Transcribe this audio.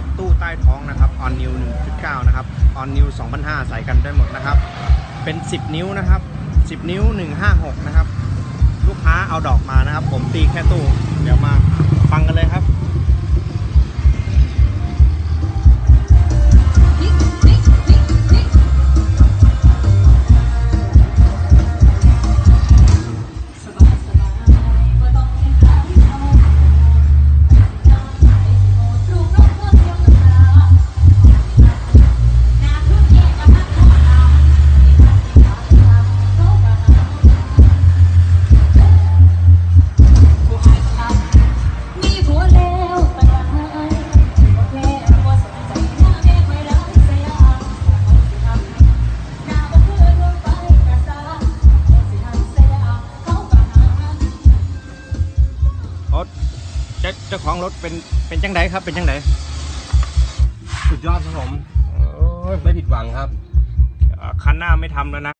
สตู้ใต้ท้องนะครับ On New 1.9 นะครับออนนิว2005ใส่กันได้หมดนะครับ เป็น 10 นิ้วนะครับ 10 นิ้ว 156 นะครับ ลูกค้าเอาดอกมานะครับ ผมตีแค่ตู้ เดี๋ยวมา ถเจ้าเจ้าของรถเป็นเป็นจังไดครับ เป็นจังไดสุดยอดครับผมไม่ผิดหวังครับเอ่อคันหน้าไม่ทำแล้วนะ